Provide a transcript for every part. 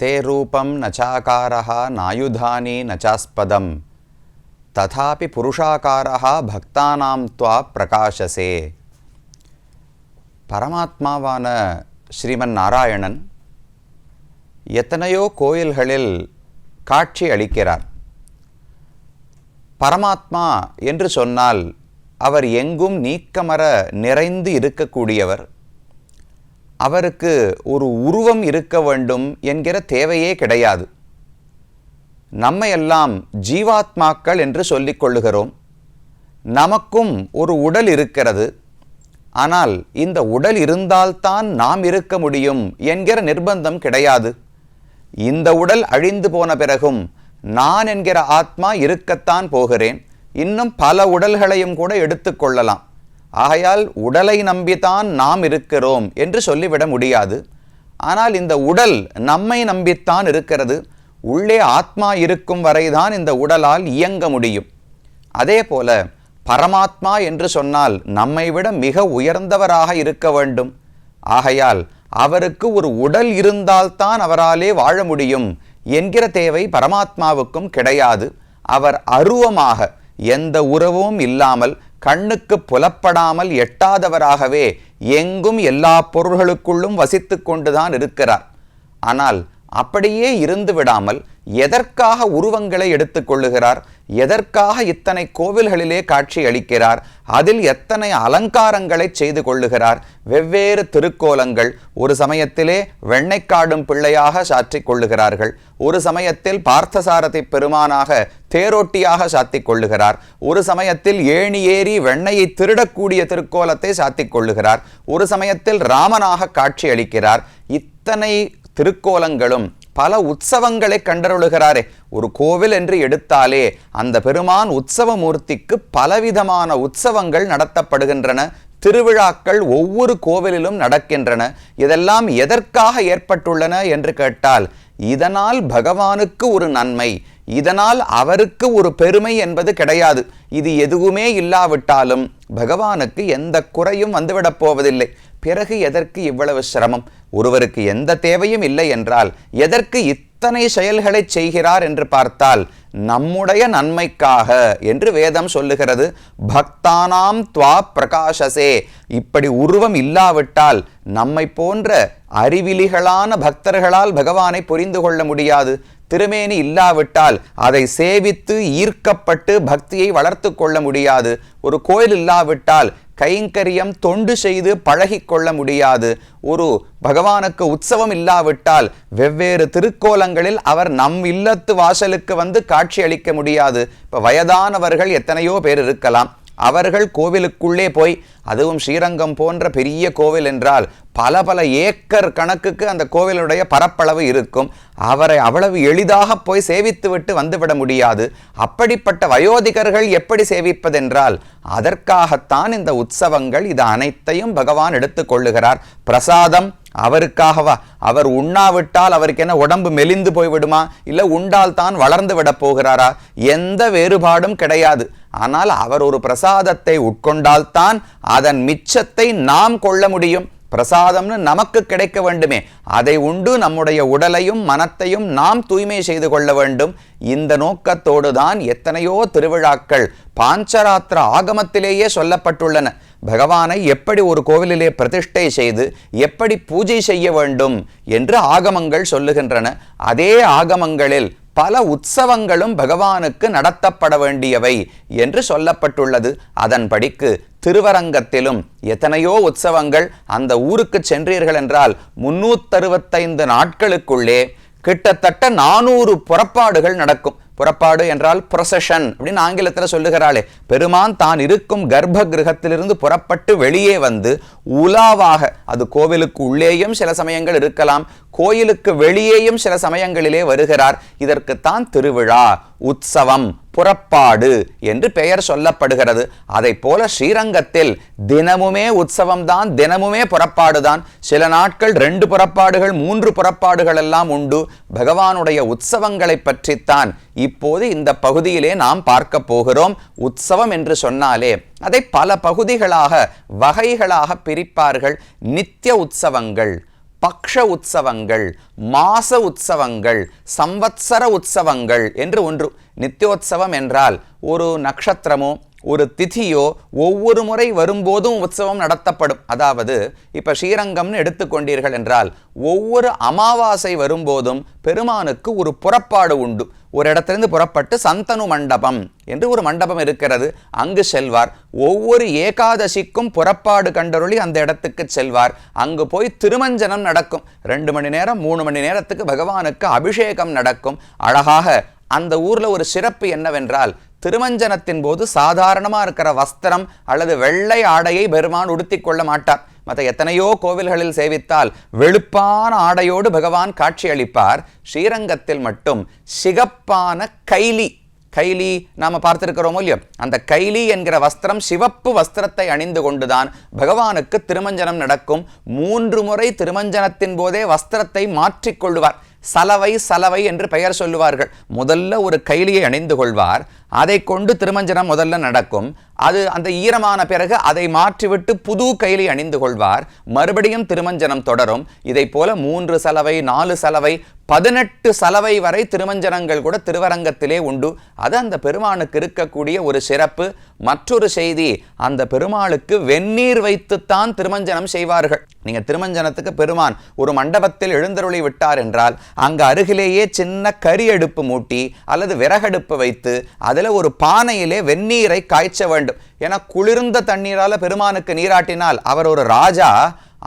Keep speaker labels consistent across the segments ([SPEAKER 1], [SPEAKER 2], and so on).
[SPEAKER 1] நதே ரூபம் நச்சாக்காரா நாயுதானி நச்சாஸ்பதம். ததாபி புருஷாக்காரா பக்தானாம் துவா பிரகாசசே பரமாத்மாவான ஸ்ரீமன் நாராயணன் எத்தனையோ கோயில்களில் காட்சி அளிக்கிறார். பரமாத்மா என்று சொன்னால் அவர் எங்கும் நீக்கமர நிறைந்து இருக்கக்கூடியவர். அவருக்கு ஒரு உருவம் இருக்க வேண்டும் என்கிற தேவையே கிடையாது. நம்மையெல்லாம் ஜீவாத்மாக்கள் என்று சொல்லிக் கொள்ளுகிறோம். நமக்கும் ஒரு உடல் இருக்கிறது. ஆனால் இந்த உடல் இருந்தால்தான் நாம் இருக்க முடியும் என்கிற நிர்பந்தம் கிடையாது. இந்த உடல் அழிந்து போன பிறகும் நான் என்கிற ஆத்மா இருக்கத்தான் போகிறேன். இன்னும் பல உடல்களையும் கூட எடுத்துக்கொள்ளலாம் ஆகையால் உடலை நம்பித்தான் நாம் இருக்கிறோம் என்று சொல்லிவிட முடியாது. ஆனால் இந்த உடல் நம்மை நம்பித்தான் இருக்கிறது. உள்ளே ஆத்மா இருக்கும் வரைதான் இந்த உடலால் இயங்க முடியும். அதே போல பரமாத்மா என்று சொன்னால் நம்மை விட மிக உயர்ந்தவராக இருக்க வேண்டும். ஆகையால் அவருக்கு ஒரு உடல் இருந்தால்தான் அவராலே வாழ முடியும் என்கிற தேவை பரமாத்மாவுக்கும் கிடையாது. அவர் அருவமாக எந்த உறவும் இல்லாமல் கண்ணுக்கு புலப்படாமல் எட்டாதவராகவே எங்கும் எல்லா பொருள்களுக்குள்ளும் வசித்து கொண்டுதான் இருக்கிறார். ஆனால் அப்படியே இருந்து விடாமல் எதற்காக உருவங்களை எடுத்துக்கொள்ளுகிறார் எதற்காக இத்தனை கோவில்களிலே காட்சி அளிக்கிறார்? அதில் எத்தனை அலங்காரங்களை செய்து கொள்ளுகிறார்? வெவ்வேறு திருக்கோலங்கள் ஒரு சமயத்திலே வெண்ணைக்காடும் பிள்ளையாக சாற்றிக் கொள்ளுகிறார்கள். ஒரு சமயத்தில் பார்த்தசாரதி பெருமானாக தேரோட்டியாக சாத்திக் கொள்ளுகிறார். ஒரு சமயத்தில் ஏணி ஏறி வெண்ணையை திருடக்கூடிய திருக்கோலத்தை சாத்திக் கொள்ளுகிறார். ஒரு சமயத்தில் ராமனாக காட்சி அளிக்கிறார். இத்தனை திருக்கோலங்களும் பல உற்சவங்களை கண்டருளுகிறாரே. ஒரு கோவில் என்று எடுத்தாலே அந்த பெருமான் உற்சவ மூர்த்திக்கு பலவிதமான உற்சவங்கள் நடத்தப்படுகின்றன. திருவிழாக்கள் ஒவ்வொரு கோவிலிலும் நடக்கின்றன. இதெல்லாம் எதற்காக ஏற்பட்டுள்ளன என்று கேட்டால் இதனால் பகவானுக்கு ஒரு நன்மை இதனால் அவருக்கு ஒரு பெருமை என்பது கிடையாது. இது எதுவுமே இல்லாவிட்டாலும் பகவானுக்கு எந்த குறையும் வந்துவிடப் போவதில்லை. பிறகு எதற்கு இவ்வளவு சிரமம்? ஒருவருக்கு எந்த தேவையும் இல்லை என்றால் எதற்கு இத்தனை செயல்களை செய்கிறார் என்று பார்த்தால் நம்முடைய நன்மைக்காக என்று வேதம் சொல்லுகிறது. பக்தானாம் துவா பிரகாசசே இப்படி உருவம் இல்லாவிட்டால் நம்மை போன்ற அறிவிலிகளான பக்தர்களால் பகவானை புரிந்து கொள்ள முடியாது. திருமேனி இல்லாவிட்டால் அதை சேவித்து ஈர்க்கப்பட்டு பக்தியை வளர்த்து கொள்ள முடியாது. ஒரு கோயில் இல்லாவிட்டால் கைங்கரியம் தொண்டு செய்து பழகிக்கொள்ள முடியாது. ஒரு பகவானுக்கு உற்சவம் இல்லாவிட்டால் வெவ்வேறு திருக்கோலங்களில் அவர் நம் இல்லத்து வாசலுக்கு வந்து காட்சி அளிக்க முடியாது. இப்போ வயதானவர்கள் எத்தனையோ பேர் இருக்கலாம். அவர்கள் கோவிலுக்குள்ளே போய் அதுவும் ஸ்ரீரங்கம் போன்ற பெரிய கோவில் என்றால் பல பல ஏக்கர் கணக்குக்கு அந்த கோவிலுடைய பரப்பளவு இருக்கும். அவரை அவ்வளவு எளிதாக போய் சேவித்துவிட்டு வந்துவிட முடியாது. அப்படிப்பட்ட வயோதிகர்கள் எப்படி சேவிப்பதென்றால் அதற்காகத்தான் இந்த உற்சவங்கள் இது அனைத்தையும் பகவான் எடுத்துக்கொள்ளுகிறார் பிரசாதம் அவருக்காகவா அவர் உண்ணாவிட்டால் அவருக்கு என்ன உடம்பு மெலிந்து போய்விடுமா? இல்லை உண்டால் தான் வளர்ந்து விட போகிறாரா? எந்த வேறுபாடும் கிடையாது. ஆனால் அவர் ஒரு பிரசாதத்தை உட்கொண்டால்தான் அதன் மிச்சத்தை நாம் கொள்ள முடியும். பிரசாதம்னு நமக்கு கிடைக்க வேண்டுமே. அதை உண்டு நம்முடைய உடலையும் மனத்தையும் நாம் தூய்மை செய்து கொள்ள வேண்டும். இந்த நோக்கத்தோடு தான் எத்தனையோ திருவிழாக்கள் பாஞ்சராத்திர ஆகமத்திலேயே சொல்லப்பட்டுள்ளன. பகவானை எப்படி ஒரு கோவிலிலே பிரதிஷ்டை செய்து எப்படி பூஜை செய்ய வேண்டும் என்று ஆகமங்கள் சொல்லுகின்றன. அதே ஆகமங்களில் பல உற்சவங்களும் பகவானுக்கு நடத்தப்பட வேண்டியவை என்று சொல்லப்பட்டுள்ளது. அதன்படிக்கு திருவரங்கத்திலும் எத்தனையோ உற்சவங்கள் அந்த ஊருக்கு சென்றீர்கள் என்றால் முன்னூத்தறுபத்தைந்து நாட்களுக்குள்ளே கிட்டத்தட்ட நானூறு புறப்பாடுகள் நடக்கும். புறப்பாடு என்றால் புரொசஷன் அப்படின்னு ஆங்கிலத்தில் சொல்லுகிறாளே. பெருமான் தான் இருக்கும் கர்ப்ப கிரகத்திலிருந்து புறப்பட்டு வெளியே வந்து உலாவாக அது கோவிலுக்கு உள்ளேயும் சில சமயங்கள் இருக்கலாம் கோயிலுக்கு வெளியேயும் சில சமயங்களிலே வருகிறார். இதற்குத்தான் திருவிழா உற்சவம் புறப்பாடு என்று பெயர் சொல்லப்படுகிறது. அதை போல ஸ்ரீரங்கத்தில் தினமுமே உற்சவம்தான் தினமுமே புறப்பாடுதான். சில நாட்கள் ரெண்டு புறப்பாடுகள் மூன்று புறப்பாடுகள் எல்லாம் உண்டு. பகவானுடைய உற்சவங்களை பற்றித்தான் இப்போது இந்த பகுதியிலே நாம் பார்க்க போகிறோம். உற்சவம் என்று சொன்னாலே அதை பல பகுதிகளாக வகைகளாக பிரிப்பார்கள். நித்திய உற்சவங்கள் பக்ஷ உற்சவங்கள் மாச உற்சவங்கள் சம்வத்சர உற்சவங்கள் என்று ஒன்று. நித்தியோத்சவம் என்றால் ஒரு நட்சத்திரமோ ஒரு திதியோ ஒவ்வொரு முறை வரும்போதும் உற்சவம் நடத்தப்படும். அதாவது இப்போ ஸ்ரீரங்கம்னு எடுத்துக்கொண்டீர்கள் என்றால் ஒவ்வொரு அமாவாசை வரும்போதும் பெருமானுக்கு ஒரு புறப்பாடு உண்டு. ஒரு இடத்திலிருந்து புறப்பட்டு சந்தனு மண்டபம் என்று ஒரு மண்டபம் இருக்கிறது. அங்கு செல்வார். ஒவ்வொரு ஏகாதசிக்கும் புறப்பாடு கண்டருளி அந்த இடத்துக்கு செல்வார். அங்கு போய் திருமஞ்சனம் நடக்கும். ரெண்டு மணி நேரம் மூணு மணி நேரத்துக்கு பகவானுக்கு அபிஷேகம் நடக்கும். அழகாக அந்த ஊரில் ஒரு சிறப்பு என்னவென்றால் திருமஞ்சனத்தின் போது சாதாரணமாக இருக்கிற வஸ்திரம் அல்லது வெள்ளை ஆடையை பெருமான் உடுத்திக் கொள்ள மாட்டார். மற்ற எத்தனையோ கோவில்களில் சேவித்தால் வெளுப்பான ஆடையோடு பகவான் காட்சியளிப்பார். ஸ்ரீரங்கத்தில் மட்டும் சிகப்பான கைலி கைலி நாம் பார்த்திருக்கிறோமோ இல்லையோ அந்த கைலி என்கிற வஸ்திரம் சிவப்பு வஸ்திரத்தை அணிந்து கொண்டுதான் பகவானுக்கு திருமஞ்சனம் நடக்கும். மூன்று முறை திருமஞ்சனத்தின் போதே வஸ்திரத்தை மாற்றிக்கொள்வார் சலவை சலவை என்று பெயர் சொல்லுவார்கள். முதல்ல ஒரு கைலியை அணிந்து கொள்வார். அதை கொண்டு திருமஞ்சனம் முதல்ல நடக்கும். அது அந்த ஈரமான பிறகு அதை மாற்றிவிட்டு புது கைலி அணிந்து கொள்வார். மறுபடியும் திருமஞ்சனம் தொடரும். இதை போல மூன்று சலவை நாலு சலவை பதினெட்டு சலவை வரை திருமஞ்சனங்கள் கூட திருவரங்கத்திலே உண்டு. அது அந்த பெருமானுக்கு இருக்கக்கூடிய ஒரு சிறப்பு. மற்றொரு செய்தி அந்த பெருமாளுக்கு வெந்நீர் வைத்துத்தான் திருமஞ்சனம் செய்வார்கள். நீங்க திருமஞ்சனத்துக்கு பெருமான் ஒரு மண்டபத்தில் எழுந்தருளி விட்டார் என்றால் அங்கு அருகிலேயே சின்ன கரி அடுப்பு மூட்டி அல்லது விறகடுப்பு வைத்து அதில் ஒரு பானையிலே வெந்நீரை காய்ச்ச வேண்டும். ஏன்னா குளிர்ந்த தண்ணீரால் பெருமானுக்கு நீராட்டினால் அவர் ஒரு ராஜா.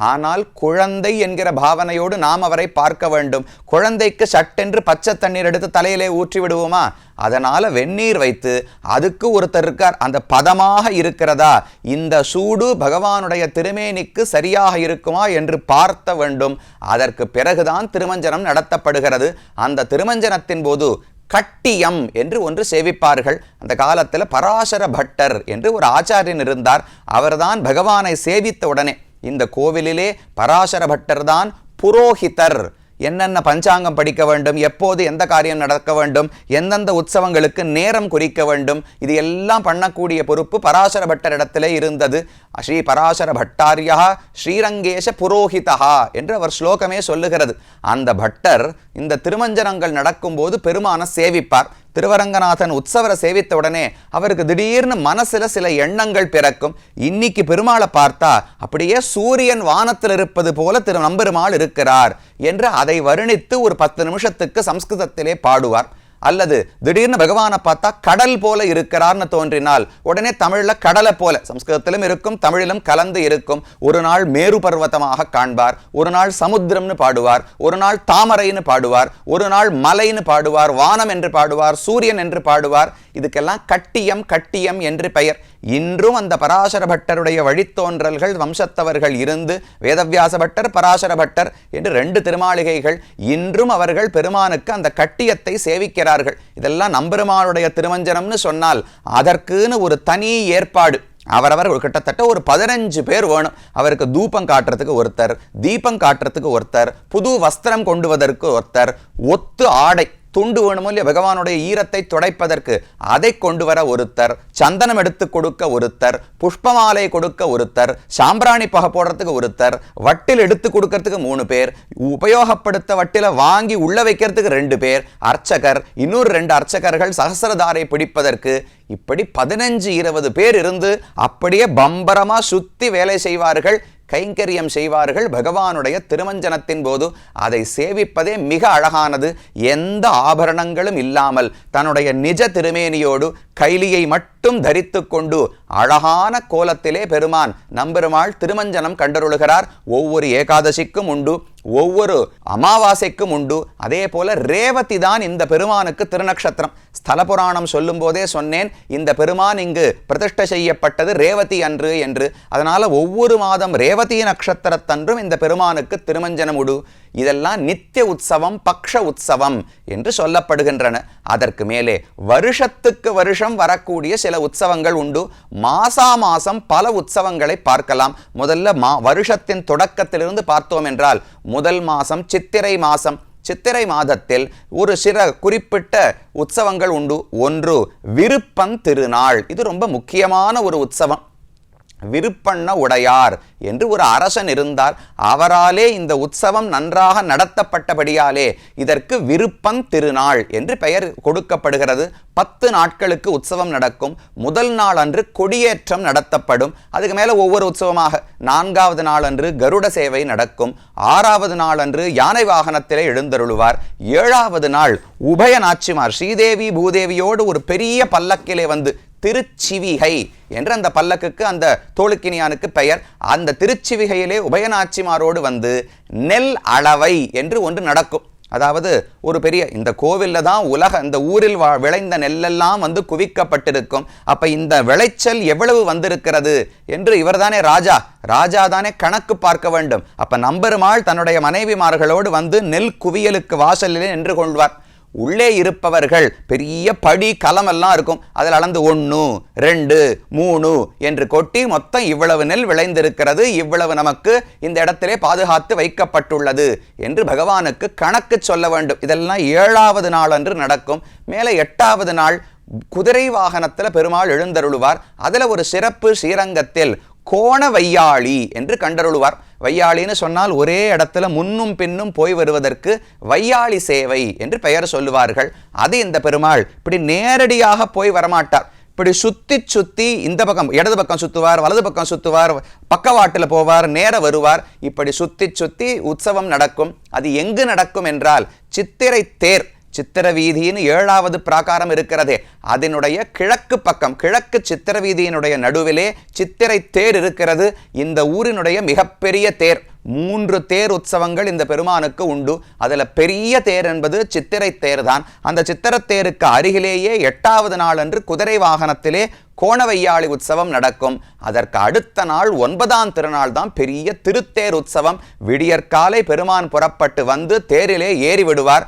[SPEAKER 1] ஆனால் குழந்தை என்கிற பாவனையோடு நாம் அவரை பார்க்க வேண்டும். குழந்தைக்கு சட்டென்று பச்சை தண்ணீர் எடுத்து தலையிலே ஊற்றி விடுவோமா? அதனால் வெந்நீர் வைத்து அதுக்கு ஒருத்தர் இருக்கார். அந்த பதமாக இருக்கிறதா? இந்த சூடு பகவானுடைய திருமேனிக்கு சரியாக இருக்குமா என்று பார்த்த வேண்டும். அதற்கு பிறகுதான் திருமஞ்சனம் நடத்தப்படுகிறது. அந்த திருமஞ்சனத்தின் போது கட்டியம் என்று ஒன்று சேவிப்பார்கள். அந்த காலத்தில் பராசர பட்டர் என்று ஒரு ஆச்சாரியன் இருந்தார். அவர்தான் பகவானை சேவித்த உடனே இந்த கோவிலிலே பராசர பட்டர் தான் புரோஹிதர் என்னென்ன பஞ்சாங்கம் படிக்க வேண்டும் எப்போது எந்த காரியம் நடக்க வேண்டும் எந்தெந்த உற்சவங்களுக்கு நேரம் குறிக்க வேண்டும் இது எல்லாம் பண்ணக்கூடிய பொறுப்பு பராசர பட்டர் இடத்திலே இருந்தது. ஸ்ரீ பராசர பட்டாரியா ஸ்ரீரங்கேஷ புரோஹிதா என்று அவர் ஸ்லோகமே சொல்லுகிறது. அந்த பட்டர் இந்த திருமஞ்சனங்கள் நடக்கும்போது பெருமான சேவிப்பார். திருவரங்கநாதன் உற்சவரை சேவித்த உடனே அவருக்கு திடீர்னு மனசில் சில எண்ணங்கள் பிறக்கும். இன்னைக்கு பெருமாளை பார்த்தா அப்படியே சூரியன் வானத்தில் இருப்பது போல திரு நம்பெருமாள் இருக்கிறார் என்று அதை வருணித்து ஒரு பத்து நிமிஷத்துக்கு சம்ஸ்கிருதத்திலே பாடுவார். அல்லது திடீர்னு பகவானை பார்த்தா கடல் போல இருக்கிறார்னு தோன்றினால் உடனே தமிழில் கடலை போல சம்ஸ்கிருதத்திலும் இருக்கும் தமிழிலும் கலந்து இருக்கும். ஒரு நாள் மேரு பர்வதமாக காண்பார் ஒரு நாள் சமுத்திரம்னு பாடுவார் ஒரு நாள் தாமரைன்னு பாடுவார் ஒரு நாள் மலைன்னு பாடுவார் வானம் என்று பாடுவார் சூரியன் என்று பாடுவார். இதுக்கெல்லாம் கட்டியம் கட்டியம் என்று பெயர். இன்றும் அந்த பராசர பட்டருடைய வழித்தோன்றல்கள் வம்சத்தவர்கள் இருந்து வேதவியாச பட்டர் பராசர பட்டர் என்று ரெண்டு திருமாளிகைகள் இன்றும் அவர்கள் பெருமானுக்கு அந்த கட்டியத்தை சேவிக்கிறார்கள். இதெல்லாம் நம்பெருமானுடைய திருமஞ்சனம்னு சொன்னால் அதற்குன்னு ஒரு தனி ஏற்பாடு. அவரவர் ஒரு கிட்டத்தட்ட ஒரு பதினஞ்சு பேர் வேணும். அவருக்கு தூபம் காட்டுறதுக்கு ஒருத்தர் தீபம் காட்டுறதுக்கு ஒருத்தர் புது வஸ்திரம் கொண்டுவதற்கு ஒருத்தர் ஒத்து ஆடை. துண்டு வேணுமோ இல்லையா பகவானுடைய ஈரத்தை துடைப்பதற்கு. அதை கொண்டு வர ஒருத்தர் சந்தனம் எடுத்து கொடுக்க ஒருத்தர் புஷ்பமாலை கொடுக்க ஒருத்தர் சாம்பிராணி பகை போடுறதுக்கு ஒருத்தர் வட்டில் எடுத்து கொடுக்கறதுக்கு மூணு பேர் உபயோகப்படுத்த வட்டில வாங்கி உள்ள வைக்கிறதுக்கு ரெண்டு பேர் அர்ச்சகர் இன்னொரு ரெண்டு அர்ச்சகர்கள் சகசரதாரை பிடிப்பதற்கு இப்படி பதினஞ்சு இருபது பேர் இருந்து அப்படியே பம்பரமா சுத்தி வேலை செய்வார்கள். கைங்கரியம் செய்வார்கள் பகவானுடைய திருமஞ்சனத்தின் போது. அதை சேவிப்பதே மிக அழகானது. எந்த ஆபரணங்களும் இல்லாமல் தன்னுடைய நிஜ திருமேனியோடு கைலியை மட்டும் தரித்து கொண்டு அழகான கோலத்திலே பெருமான் நம்பெருமாள் திருமஞ்சனம் கண்டருளுகிறார். ஒவ்வொரு ஏகாதசிக்கும் உண்டு ஒவ்வொரு அமாவாசைக்கும் உண்டு. அதே போல ரேவதி தான் இந்த பெருமானுக்கு திருநக்ஷத்திரம். ஸ்தல புராணம் சொல்லும் போதே சொன்னேன் இந்த பெருமான் இங்கு பிரதிஷ்ட செய்யப்பட்டது ரேவதி அன்று என்று. அதனால ஒவ்வொரு மாதம் ரேவதி நட்சத்திரத்தன்றும் இந்த பெருமானுக்கு திருமஞ்சனம் உடு இதெல்லாம் நித்திய உற்சவம் பக்ஷ உற்சவம் என்று சொல்லப்படுகின்றன. அதற்கு மேலே வருஷத்துக்கு வருஷம் வரக்கூடிய சில உற்சவங்கள் உண்டு. மாசா மாசம் பல உற்சவங்களை பார்க்கலாம். முதல்ல மா வருஷத்தின் தொடக்கத்திலிருந்து பார்த்தோம் என்றால் முதல் மாசம் சித்திரை மாசம். சித்திரை மாதத்தில் ஒரு சில குறிப்பிட்ட உற்சவங்கள் உண்டு. ஒன்று விருப்பம் திருநாள். இது ரொம்ப முக்கியமான ஒரு உற்சவம். விருப்பண்ண உடையார் என்று ஒரு அரசன் இருந்தார் அவராலே இந்த உற்சவம் நன்றாக நடத்தப்பட்டபடியாலே இதற்கு விருப்பம் திருநாள் என்று பெயர் கொடுக்கப்படுகிறது. பத்து நாட்களுக்கு உற்சவம் நடக்கும். முதல் நாள் அன்று கொடியேற்றம் நடத்தப்படும். அதுக்கு மேலே ஒவ்வொரு உற்சவமாக நான்காவது நாள் அன்று கருட சேவை நடக்கும். ஆறாவது நாள் அன்று யானை வாகனத்திலே எழுந்தருளுவார். ஏழாவது நாள் உபய நாச்சிமார் ஸ்ரீதேவி பூதேவியோடு ஒரு பெரிய பல்லக்கிலே வந்து திருச்சிவிகை என்று அந்த பல்லக்குக்கு அந்த தோளுக்கினியானுக்கு பெயர். அந்த திருச்சிவிகையிலே உபயநாச்சிமாரோடு வந்து நெல் அளவை என்று ஒன்று நடக்கும். அதாவது ஒரு பெரிய இந்த கோவிலில் தான் உலக இந்த ஊரில் வா விளைந்த நெல்லெல்லாம் வந்து குவிக்கப்பட்டிருக்கும். அப்ப இந்த விளைச்சல் எவ்வளவு வந்திருக்கிறது என்று இவர்தானே ராஜா ராஜா தானே கணக்கு பார்க்க வேண்டும். அப்ப நம்பெருமாள் தன்னுடைய மனைவிமார்களோடு வந்து நெல் குவியலுக்கு வாசலிலே நின்று கொள்வார். உள்ளே இருப்பவர்கள் பெரிய படி கலமெல்லாம் இருக்கும். அதில் அளந்து ஒன்று ரெண்டு மூணு என்று கொட்டி மொத்தம் இவ்வளவு நெல் விளைந்திருக்கிறது. இவ்வளவு நமக்கு இந்த இடத்திலே பாதுகாத்து வைக்கப்பட்டுள்ளது என்று பகவானுக்கு கணக்கு சொல்ல வேண்டும். இதெல்லாம் ஏழாவது நாள் அன்று நடக்கும். மேலே எட்டாவது நாள் குதிரை வாகனத்தில் பெருமாள் எழுந்தருளுவார். அதில் ஒரு சிறப்பு ஸ்ரீரங்கத்தில் கோண வையாளி என்று கண்டருளுவார். வையாளின்னு சொன்னால் ஒரே இடத்துல முன்னும் பின்னும் போய் வருவதற்கு வையாளி சேவை என்று பெயர் சொல்லுவார்கள். அது இந்த பெருமாள். இப்படி நேரடியாக போய் வரமாட்டார். இப்படி சுத்தி சுத்தி இந்த பக்கம் இடது பக்கம் சுத்துவார் வலது பக்கம் சுத்துவார் பக்கவாட்டில் போவார் நேர வருவார். இப்படி சுத்தி சுத்தி உற்சவம் நடக்கும். அது எங்கு நடக்கும் என்றால் சித்திரை தேர் சித்திர வீதியின் ஏழாவது பிராகாரம் இருக்கிறதே. அதனுடைய கிழக்கு பக்கம் கிழக்கு சித்திர வீதியினுடைய நடுவிலே சித்திரை தேர் இருக்கிறது. இந்த ஊரினுடைய மிகப்பெரிய தேர். மூன்று தேர் உற்சவங்கள் இந்த பெருமானுக்கு உண்டு. அதில் பெரிய தேர் என்பது சித்திரை தேர் தான் அந்த சித்திரத்தேருக்கு அருகிலேயே எட்டாவது நாள் அன்று குதிரை வாகனத்திலே கோணவையாளி உற்சவம் நடக்கும். அதற்கு அடுத்த நாள் ஒன்பதாம் திருநாள் தான் பெரிய திருத்தேர் உற்சவம். விடியற்காலை பெருமான் புறப்பட்டு வந்து தேரிலே ஏறி விடுவார்.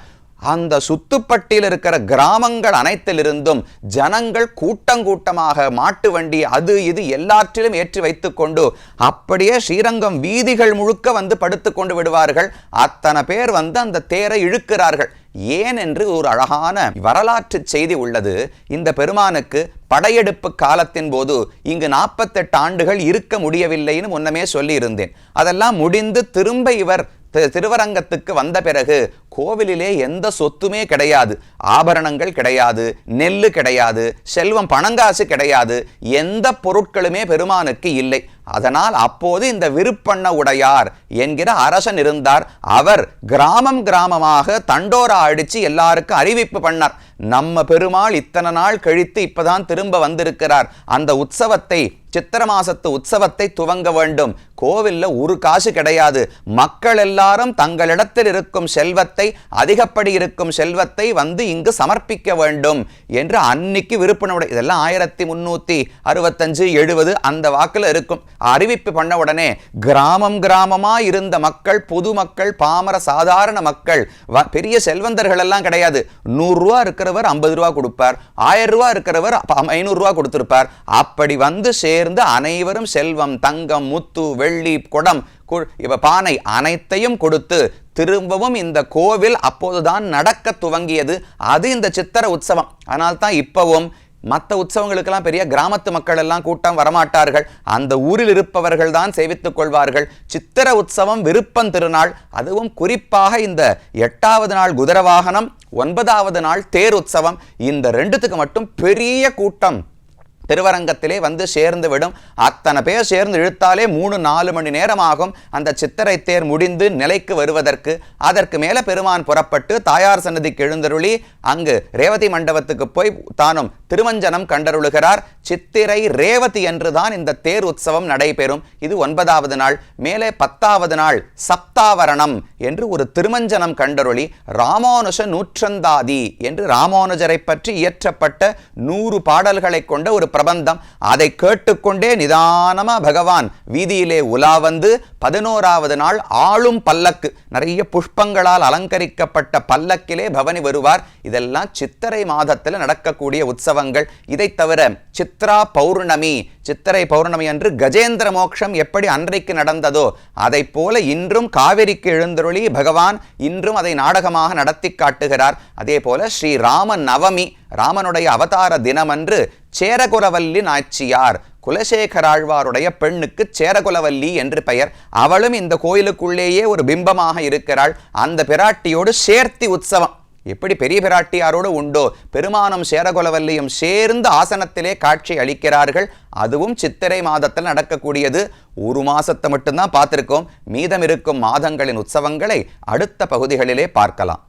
[SPEAKER 1] அந்த சுத்துப்பட்டியில் இருக்கிற கிராமங்கள் அனைத்திலிருந்தும் ஜனங்கள் கூட்டங்கூட்டமாக மாட்டு வண்டி அது இது எல்லாற்றிலும் ஏற்றி வைத்துக்கொண்டு அப்படியே ஸ்ரீரங்கம் வீதிகள் முழுக்க வந்து படுத்து கொண்டு விடுவார்கள். அத்தனை பேர் வந்து அந்த தேரை இழுக்கிறார்கள். ஏன் என்று ஒரு அழகான வரலாற்று செய்தி உள்ளது. இந்த பெருமானுக்கு படையெடுப்பு காலத்தின் போது இங்கு நாற்பத்தெட்டு ஆண்டுகள் இருக்க முடியவில்லைன்னு முன்னமே சொல்லியிருந்தேன். அதெல்லாம் முடிந்து திரும்ப இவர் திருவரங்கத்துக்கு வந்த பிறகு கோவிலிலே எந்த சொத்துமே கிடையாது. ஆபரணங்கள் கிடையாது நெல்லு கிடையாது செல்வம் பணங்காசு கிடையாது. எந்த பொருட்களுமே பெருமானுக்கு இல்லை. அதனால் அப்போது இந்த விருப்பண்ண உடையார் என்கிற அரசன் இருந்தார். அவர் கிராமம் கிராமமாக தண்டோரா அடித்து எல்லாருக்கும் அறிவிப்பு பண்ணார். நம்ம பெருமாள் இத்தனை நாள் கழித்து இப்பதான் திரும்ப வந்திருக்கிறார். அந்த உற்சவத்தை சித்திர மாசத்து உற்சவத்தை துவங்க வேண்டும். கோவில்ல ஒரு காசு கிடையாது. மக்கள் எல்லாரும் தங்களிடத்தில் இருக்கும் செல்வத்தை அதிகப்படி இருக்கும் செல்வத்தை வந்து இங்கு சமர்ப்பிக்க வேண்டும் என்று அன்னைக்கு விருப்பனுடைய இதெல்லாம் ஆயிரத்தி முன்னூத்தி அறுபத்தஞ்சு எழுபது அந்த வாக்குல இருக்கும். அறிவிப்பு பண்ண உடனே கிராமம் கிராமமா இருந்த மக்கள் பொதுமக்கள் பாமர சாதாரண மக்கள் வ- பெரிய செல்வந்தர்கள் எல்லாம் கிடையாது. நூறு ரூபா இருக்கிறவர் ஐம்பது ரூபா கொடுப்பார். ஆயிரம் ரூபா இருக்கிறவர் ஐநூறு ரூபா கொடுத்திருப்பார். அப்படி வந்து சேர்ந்து அனைவரும் செல்வம் தங்கம் முத்து வெள்ளி குடம் இவ பானை அனைத்தையும் கொடுத்து திரும்பவும் இந்த கோவில் அப்போதுதான் நடக்க துவங்கியது. அது இந்த சித்திர உற்சவம். அதனால்தான் இப்பவும் மற்ற உற்சவங்களுக்கெல்லாம் பெரிய கிராமத்து மக்கள் எல்லாம் கூட்டம் வரமாட்டார்கள். அந்த ஊரில் இருப்பவர்கள் தான் சேவித்துக் கொள்வார்கள். சித்திர உற்சவம் விருப்பம் திருநாள். அதுவும் குறிப்பாக இந்த எட்டாவது நாள் குதிரவாகனம் ஒன்பதாவது நாள் தேர் உற்சவம். இந்த ரெண்டுத்துக்கு மட்டும் பெரிய கூட்டம். திருவரங்கத்திலே வந்து சேர்ந்து விடும் அத்தனை பேர் சேர்ந்து இழுத்தாலே மூணு நாலு மணி நேரம் ஆகும் அந்த சித்திரை தேர் முடிந்து நிலைக்கு வருவதற்கு. அதற்கு மேலே பெருமான் புறப்பட்டு தாயார் சன்னதிக்கு எழுந்தருளி அங்கு ரேவதி மண்டபத்துக்கு போய் தானும் திருமஞ்சனம் கண்டருளுகிறார். சித்திரை ரேவதி என்றுதான் இந்த தேர் உற்சவம் நடைபெறும். இது ஒன்பதாவது நாள். மேலே பத்தாவது நாள் சப்தாவரணம் என்று ஒரு திருமஞ்சனம் கண்டருளி ராமானுஜ நூற்றந்தாதி என்று ராமானுஜரை பற்றி இயற்றப்பட்ட நூறு பாடல்களை கொண்ட ஒரு பிரபந்தம். அதை கேட்டுக்கொண்டே நிதானமா பகவான் வீதியிலே உலா வந்து பதினோராவது நாள் ஆளும் பல்லக்கு நிறைய புஷ்பங்களால் அலங்கரிக்கப்பட்ட பல்லக்கிலே பவனி வருவார். இதெல்லாம் சித்திரை மாதத்தில் நடக்கக்கூடிய உற்சவங்கள். இதை தவிர சித்ரா பௌர்ணமி சித்திரை பௌர்ணமி அன்று கஜேந்திர மோட்சம் எப்படி அன்றைக்கு நடந்ததோ அதை போல இன்றும் காவிரிக்கு எழுந்தருளி பகவான் இன்றும் அதை நாடகமாக நடத்தி காட்டுகிறார். அதே போல ஸ்ரீ ராம நவமி ராமனுடைய அவதார தினமன்று சேரகுரவல்லி நாச்சியார் குலசேகராழ்வாருடைய பெண்ணுக்கு சேரகுலவல்லி என்று பெயர். அவளும் இந்த கோயிலுக்குள்ளேயே ஒரு பிம்பமாக இருக்கிறாள். அந்த பிராட்டியோடு சேர்த்தி உற்சவம். எப்படி பெரிய பிராட்டியாரோடு உண்டோ? பெருமானும் சேரகுலவல்லியும் சேர்ந்து ஆசனத்திலே காட்சி அளிக்கிறார்கள். அதுவும் சித்திரை மாதத்தில் நடக்கக்கூடியது. ஒரு மாசத்தை மட்டும்தான் பார்த்திருக்கோம். மீதம் இருக்கும் மாதங்களின் உற்சவங்களை அடுத்த பகுதிகளிலே பார்க்கலாம்.